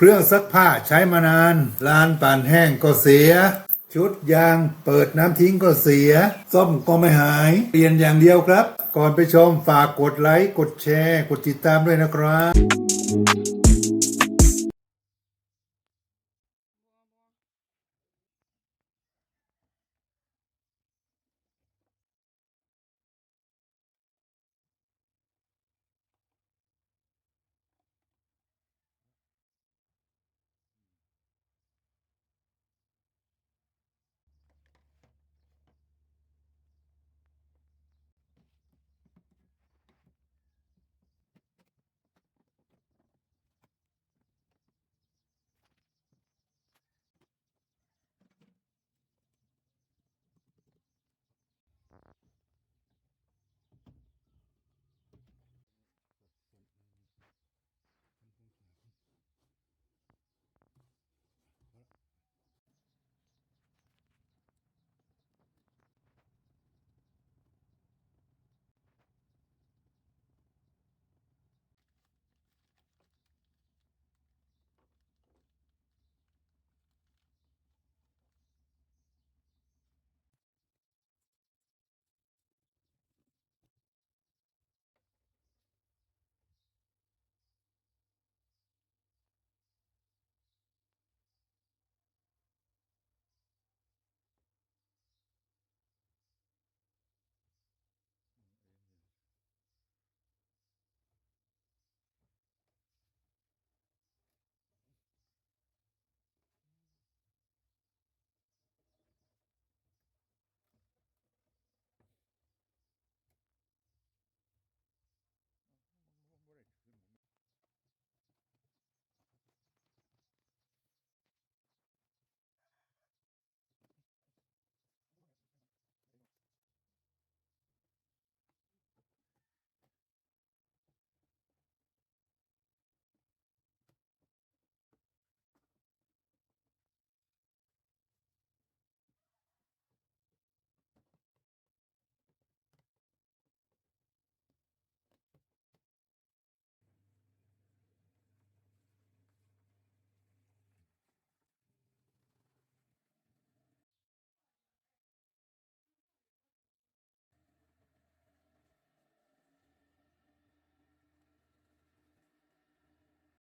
เครื่องซักผ้าใช้มานาน ลานป่านแห้งก็เสีย ชุดยางเปิดน้ำทิ้งก็เสีย ซ่อมก็ไม่หาย เปลี่ยนอย่างเดียวครับ ก่อนไปชมฝากกดไลค์ กดแชร์ กดติดตามด้วยนะครับ